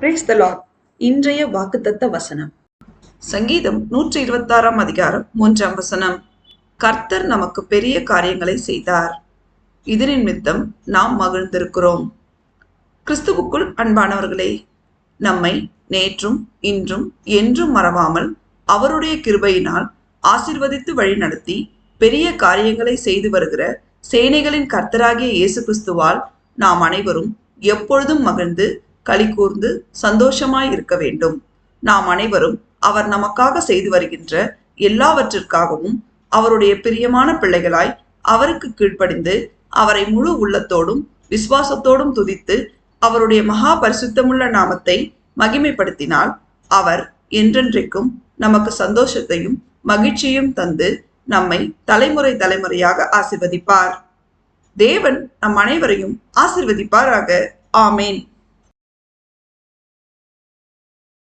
Brace த Lord இன்றைய வாக்குத்தத்த வசனம். சங்கீதம் நூற்றி இருபத்தாறாம் அதிகாரம் மூன்றாம் வசனம். கர்த்தர் நமக்கு பெரிய காரியங்களை செய்தார். இது நிமித்தம் நாம் மகிழ்ந்திருக்கிறோம். கிறிஸ்துவுக்குள் அன்பானவர்களே நம்மை நேற்றும் இன்றும் என்றும் மறவாமல் அவருடைய கிருபையினால் ஆசிர்வதித்து வழிநடத்தி பெரிய காரியங்களை செய்து வருகிற சேனைகளின் கர்த்தராகிய இயேசு கிறிஸ்துவால் நாம் அனைவரும் எப்பொழுதும் மகிழ்ந்து களி கூர்ந்து சந்தோஷமாய் இருக்க வேண்டும். நாம் அனைவரும் அவர் நமக்காக செய்து வருகின்ற எல்லாவற்றிற்காகவும் அவருடைய பிரியமான பிள்ளைகளாய் அவருக்கு கீழ்ப்படிந்து அவரை முழு உள்ளத்தோடும் விசுவாசத்தோடும் துதித்து அவருடைய மகா பரிசுத்தமுள்ள நாமத்தை மகிமைப்படுத்தினால் அவர் என்றென்றைக்கும் நமக்கு சந்தோஷத்தையும் மகிழ்ச்சியும் தந்து நம்மை தலைமுறை தலைமுறையாக ஆசிர்வதிப்பார். தேவன் நம் அனைவரையும் ஆசிர்வதிப்பாராக. ஆமேன்.